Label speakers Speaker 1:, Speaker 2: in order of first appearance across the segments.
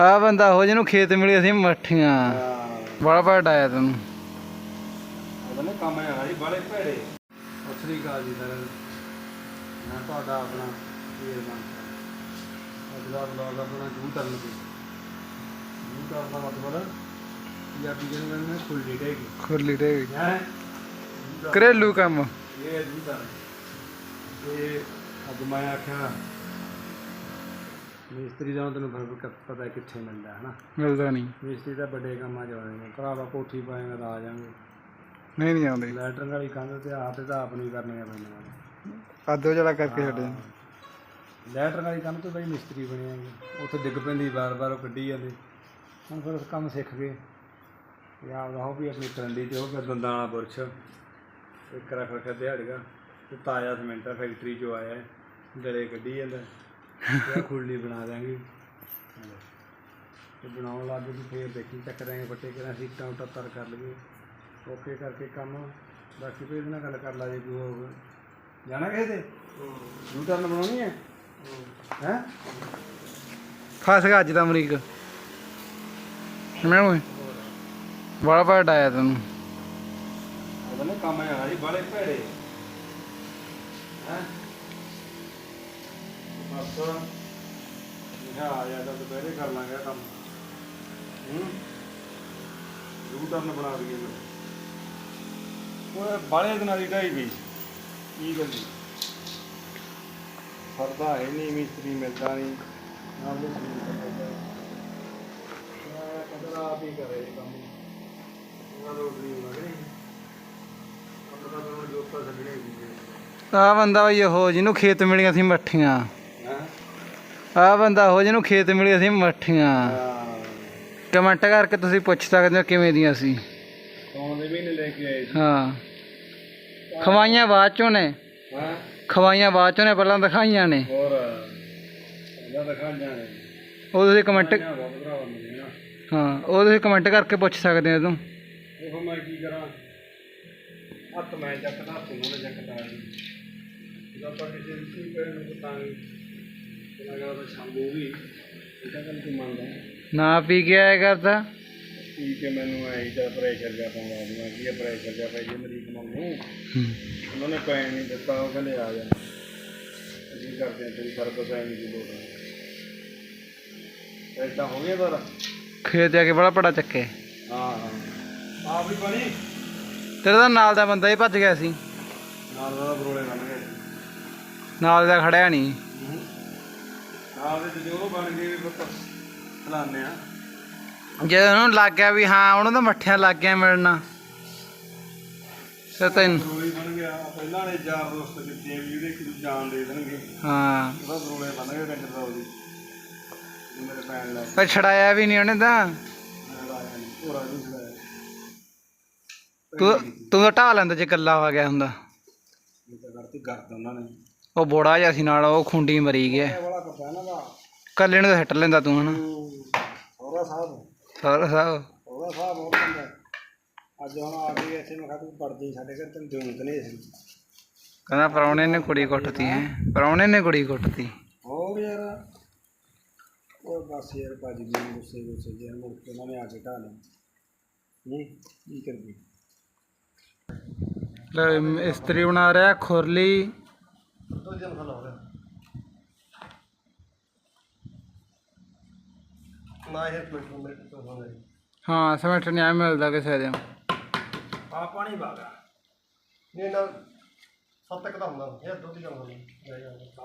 Speaker 1: ਆ ਬੰਦਾ ਹੋ ਜਿਹਨੂੰ ਖੇਤ ਮਿਲੀ ਅਸੀਂ ਮੱਠੀਆਂ। ਬੜਾ ਬੜਾ ਡਾਇਆ ਤੈਨੂੰ।
Speaker 2: ਉਹਦਾ ਨਾ ਕੰਮ ਆ ਜੀ ਬੜੇ ਭੇੜੇ। ਅਸਲੀ ਕਾਲ ਜੀ ਸਰ ਮੈਂ ਤੁਹਾਡਾ ਆਪਣਾ ਵੀਰ ਮਾਨ ਅੱਜ ਦਾ ਬਲੌਗ ਆਪਣਾ ਜੂ ਕਰਨ ਤੇ ਜੂ ਕਰਨ ਦਾ ਮਤਲਬ ਪੰਜਾਬੀ ਜਿਹਨੂੰ ਕਹਿੰਦੇ ਨੇ ਖੁੱਲੀ ਢੇਗੀ।
Speaker 1: ਖੁਰਲੀ ਡੇ
Speaker 2: ਹੈ?
Speaker 1: ਘਰੇਲੂ ਕੰਮ।
Speaker 2: ਇਹ ਜੂ ਕਰਨ ਤੇ ਅੱਜ ਮੈਂ ਆਖਿਆ ਮਿਸਤਰੀ ਦਾ ਤੈਨੂੰ ਫਿਰ ਪਤਾ ਕਿੱਥੇ ਮਿਲਦਾ ਹੈ ਨਾ
Speaker 1: ਮਿਲਦਾ ਨਹੀਂ।
Speaker 2: ਮਿਸਤਰੀ ਤਾਂ ਵੱਡੇ ਕੰਮਾਂ 'ਚ ਆਉਂਦੇ ਨੇ। ਭਰਾਵਾ ਕੋਠੀ ਪਾਏਗਾ ਤਾਂ ਆ ਜਾਵਾਂਗੇ।
Speaker 1: ਨਹੀਂ ਨਹੀਂ ਆਉਂਦੇ।
Speaker 2: ਲੈਟਰਨ ਵਾਲੀ ਕੰਧ ਤੇ ਆਪ ਤੇ ਤਾਂ ਆਪ ਨਹੀਂ ਕਰਨੀਆਂ ਪੈਂਦੀਆਂ।
Speaker 1: ਆਦੋ ਜਲਾ ਕਰਕੇ ਛੱਡੇ।
Speaker 2: ਲੈਟਰਨ ਵਾਲੀ ਕੰਧ ਤੋਂ ਬਈ ਮਿਸਤਰੀ ਬਣੇ ਆਂਗੇ ਉੱਥੇ ਡਿੱਗ ਪੈਂਦੀ ਵਾਰ-ਵਾਰ ਉਹ ਕੱਢੀ ਜਾਂਦੇ। ਹੁਣ ਫਿਰ ਉਸ ਕੰਮ ਸਿੱਖ ਗਏ। ਤੇ ਆਪਦਾ ਹੋ ਵੀ ਆਪਣੀ ਟਰੰਡੀ ਤੇ ਹੋ ਗਿਆ ਦੰਦਾਂ ਵਾਲਾ ਬੁਰਸ਼। ਇੱਕ ਰੱਖ ਰੱਖ ਦਿਹਾੜੀਗਾ ਤੇ ਤਾਜ਼ਾ ਸੀਮੈਂਟ ਫੈਕਟਰੀ ਚੋਂ ਆਇਆ। ਹੈ ਗਲੇ ਕੱਢੀ ਜਾਂਦਾ। ਆਹ ਖੁਰਲੀ ਬਣਾ ਦਾਂਗੇ ਤੇ ਬਣਾਉਣ ਲੱਗ ਗਏ ਫੇਰ ਦੇਖੀ ਚੱਕ ਦਾਂਗੇ ਫੱਟੇ ਕਿਹੜਾ ਸੀਟਾਂ ਉਟਾ ਤਰ ਕਰ ਲਈਏ। ਓਕੇ ਕਰਕੇ ਕੰਮ। ਬਾਕੀ ਇਹਦੇ ਨਾਲ ਗੱਲ ਕਰ ਲਾ ਜੇ ਕੋਈ ਹੋਰ। ਜਾਣਾ ਕਿਸੇ ਤੇ? ਯੂ ਟਰਨ ਬਣਾਉਣੀ ਹੈ? ਹੈ।
Speaker 1: ਫਸ ਗਿਆ ਅੱਜ ਦਾ ਅਮਰੀਕ। ਮੈਂ ਓਏ ਬੜਾ ਬੜਾ ਡਾਇਆ ਤੈਨੂੰ।
Speaker 2: ਉਹਦਾ ਨਾ ਕੰਮ ਆ ਜੀ ਬੜੇ ਭੇੜੇ। ਹੈ? ਬਸ ਇਹ ਆ ਜਾ ਦੁਪਹਿਰੇ ਕਰ ਲਾਂਗੇ ਕੰਮ। ਹੂੰ? ਯੂ ਟਰਨ ਬਣਾ ਦਈਏ ਫਿਰ। ਉਹ ਬਾਲੇ ਦਿਨਾਂ ਦੀ ਢਾਈ ਵੀ ਕੀ ਗੱਲ ਜੀ ਫਰਦਾ ਹੈ ਨਹੀਂ, ਮਿਸਤਰੀ ਮਿਲਦਾ ਨਹੀਂ। ਨਾਲ ਦੇ ਸਰੀਰ ਆਪ ਹੀ ਕਰੇ ਕੰਮ। ਉਹਨਾਂ ਨੂੰ ਡਰੀਮ ਲੱਗ ਰਹੀ
Speaker 1: ਆ ਬੰਦਾ ਬਈ ਉਹ ਜਿਹਨੂੰ ਖੇਤ ਮਿਲੀਆਂ ਸੀ ਮੱਠੀਆਂ। ਆ ਬੰਦਾ ਉਹ ਜਿਹਨੂੰ ਖੇਤ ਮਿਲੀਆਂ ਸੀ ਮੱਠੀਆਂ। ਕਮੈਂਟ ਕਰਕੇ ਤੁਸੀਂ ਪੁੱਛ ਸਕਦੇ ਹੋ ਕਿਵੇਂ ਦੀਆਂ ਸੀ।
Speaker 2: ਸੌਣ ਦੇ ਮਹੀਨੇ ਲੈ ਕੇ ਆਏ ਸੀ?
Speaker 1: ਖਵਾਈਆਂ ਬਾਅਦ ਚੋਂ ਨੇ।
Speaker 2: ਹਾਂ?
Speaker 1: ਖਵਾਈਆਂ ਬਾਅਦ ਚੋਂ ਨੇ ਪਹਿਲਾਂ ਦਿਖਾਈਆਂ ਨੇ।
Speaker 2: ਹੋਰ
Speaker 1: ਉਹ ਤੁਸੀਂ ਕਮੈਂਟ
Speaker 2: ਮਿਲੇ
Speaker 1: ਹਾਂ ਉਹ ਤੁਸੀਂ ਕਮੈਂਟ ਕਰਕੇ ਪੁੱਛ ਸਕਦੇ ਹੋ ਤੂੰ
Speaker 2: ਦੇਖੋ ਮੈਂ ਕੀ ਕਰਾਂ। ਹੱਥ ਮੈਂ ਚੱਕਦਾ ਹੱਥ ਉਹਨਾਂ ਨੇ ਚੱਕਦਾ। ਜਦੋਂ ਆਪਾਂ ਕਿਸੇ ਨੂੰ ਕੀ ਕਰਨ ਨੂੰ ਤਾਂ
Speaker 1: ਨਾ ਪੀ ਕੇ ਆਇਆ ਕਰਦਾ
Speaker 2: ਪੀ ਕੇ ਮੈਨੂੰ ਐਂ ਜਾਂ ਪ੍ਰੈਸ਼ਰ ਜਾ ਪਾਉਂਦਾ ਮੈਂ ਕੀ ਪ੍ਰੈਸ਼ਰ ਜਾ ਪੈ ਜੇ ਮਰੀਕ ਮੰਗੂ ਉਹਨਾਂ ਨੇ ਪੈਣ ਨਹੀਂ ਦਿੱਤਾ ਉਹ ਕਹਿੰਦੇ ਆ ਜਾ। ਅਸੀਂ ਕਰਦੇ ਹਾਂ ਤੇਰੀ ਸਰਵਿਸ ਐ ਨਹੀਂ ਦੀ ਲੋੜ ਐਦਾਂ ਹੋ ਗਿਆ ਤੇਰਾ
Speaker 1: ਖੇਤ ਆ ਕੇ ਬੜਾ ਪੜਾ ਚੱਕੇ
Speaker 2: ਹਾਂ ਹਾਂ। ਆ ਵੀ ਪਾਣੀ?
Speaker 1: ਤੇਰੇ ਦਾ ਨਾਲ ਦਾ ਬੰਦਾ ਹੀ ਭੱਜ ਗਿਆ ਸੀ।
Speaker 2: ਨਾਲ ਦਾ ਬਰੋਲੇ ਬਣ ਗਏ।
Speaker 1: ਨਾਲ ਦਾ ਖੜਿਆ ਨਹੀਂ।
Speaker 2: ਨਾਲ ਦੇ ਜੋ ਬਣ ਗਏ ਵੀ ਪੁੱਤ ਖਲਾਨੇ ਆ।
Speaker 1: ਜਦੋਂ ਉਹਨੂੰ ਲੱਗ ਗਿਆ ਵੀ ਹਾਂ ਉਹਨੂੰ ਤਾਂ ਮੱਠਿਆਂ ਲੱਗ ਗਿਆ ਮਿਲਣਾ। ਤੇ ਤੈਨੂੰ
Speaker 2: ਬਣ ਗਿਆ ਪਹਿਲਾਂ ਨੇ ਯਾਰ ਦੋਸਤ ਕਿਤੇ ਵੀ ਉਹਦੇ ਇੱਕ ਜਾਨ ਦੇ ਦੇਣਗੇ।
Speaker 1: ਹਾਂ।
Speaker 2: ਉਹਦਾ ਬਰੋਲੇ ਬਣ ਗਿਆ ਕੰਜਰ ਦਾ। ਉਹਦੀ ਉਹ ਮੇਰੇ ਪੈਣ ਲੱਗ
Speaker 1: ਪਰ ਛੜਾਇਆ ਵੀ ਨਹੀਂ ਉਹਨੇ ਤਾਂ।
Speaker 2: ਮੈਂ ਲਾਇਆ ਨਹੀਂ
Speaker 1: ਤੂੰ ਤੂੰ ਤਾਂ ਢਾ ਲੈਂਦਾ ਜੇ ਕੱਲਾ ਹੋ ਗਿਆ ਹੁੰਦਾ।
Speaker 2: ਇਹ ਤਾਂ ਕਰਤੀ ਗਰਦ ਉਹਨਾਂ ਨੇ।
Speaker 1: ਉਹ ਬੋੜਾ ਜਿਹਾ ਸੀ ਨਾਲ ਉਹ ਖੁੰਡੀ ਮਰੀ ਗਿਆ ਕੱਲੇ ਨੂੰ ਤਾਂ ਹਿੱਟ ਲੈਂਦਾ ਤੂੰ ਹਨਾ?
Speaker 2: ਹੋਰਾ ਸਾਹਿਬ
Speaker 1: ਸਾਰਾ ਸਾਹਿਬ
Speaker 2: ਹੋਰਾ ਸਾਹਿਬ ਹੋਰ ਬੰਦਾ ਅੱਜ ਹੁਣ ਆ ਗਈ ਇੱਥੇ ਮੈਂ ਕਿਹਾ ਤੂੰ ਪੜਦੀ ਸਾਡੇ ਘਰ ਤੈਨੂੰ ਜੂਨਤ ਨਹੀਂ ਸੀ
Speaker 1: ਕਹਿੰਦਾ ਪਰੌਣੇ ਨੇ ਕੁੜੀ ਕੁੱਟਤੀ ਹੈ। ਪਰੌਣੇ ਨੇ ਕੁੜੀ ਕੁੱਟਤੀ।
Speaker 2: ਹੋਰ ਯਾਰ ਉਹ ਬਸ ਯਾਰ ਭਾਜੀ ਵੀ ਗੁੱਸੇ ਗੁੱਸੇ ਜੇ ਮੁੜ ਕੇ ਉਹਨਾਂ ਨੇ ਆ ਕੇ ਢਾਹ ਲਿਆ। ਨਹੀਂ ਕੀ ਕਰਦੀ
Speaker 1: ਲੈ ਇਸਤਰੀ ਬਣਾ ਰਿਹਾ ਖੁਰਲੀ।
Speaker 2: ਦੋ ਜਨ ਹੋ ਰਿਹਾ ਨਾ ਇਹ ਕੋਈ ਮੇਰੇ ਤੋਂ ਹੋਣਾ
Speaker 1: ਹਾਂ ਸਮੈਂਟ ਨਹੀਂ ਆ ਮਿਲਦਾ ਕਿਸੇ ਦੇ।
Speaker 2: ਆ ਪਾਣੀ ਬਾਗਾ ਨਹੀਂ ਨਾ ਸੱਤ ਤੱਕ ਦਾ ਹੁੰਦਾ ਇਹ ਦੁੱਧ ਜਨ ਹੁੰਦਾ।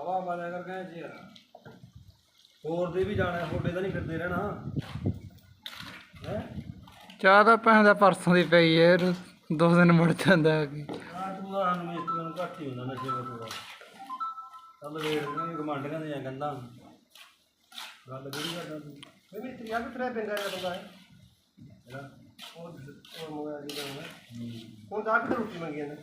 Speaker 2: ਹਵਾ ਵਾਲਾ ਕਰ ਗਏ ਜੀ ਯਾਰ। ਹੋਰ ਦੇ ਵੀ ਜਾਣਾ ਤੁਹਾਡੇ ਤਾਂ ਨਹੀਂ ਫਿਰਦੇ ਰਹਿਣਾ। ਹੈ?
Speaker 1: ਚਾਹ ਤਾਂ ਭੈਣ ਦਾ ਪਰਸੋਂ ਦੀ ਪਈ ਹੈ ਯਾਰ ਦੋ ਦਿਨ ਮੁੜ ਜਾਂਦਾ ਕਿ।
Speaker 2: ਆ ਤੂੰ ਤਾਂ ਸਾਨੂੰ ਮਿਸਤਰੀਆਂ ਨੂੰ ਘੱਟ ਹੀ ਹੁੰਦਾ ਨਸ਼ੇ ਵਟੂਆ ਚੱਲ ਵੇਖਦੇ ਨੇ ਗਮਾਂਡੀਆਂ ਦੀਆਂ ਗੰਦਾਂ ਗੱਲ ਜਿਹੜੀ ਕਰਦਾ ਤੂੰ ਆ ਪਿੰਗਾ ਜਾਂ ਬੰਦਾ ਹੈ। ਉਹ ਉਹ ਮੋਇਆ ਜੀ ਦਾ ਹੁਣ ਜਾ ਕੇ ਰੋਟੀ ਮੰਗੀ ਜਾਂਦਾ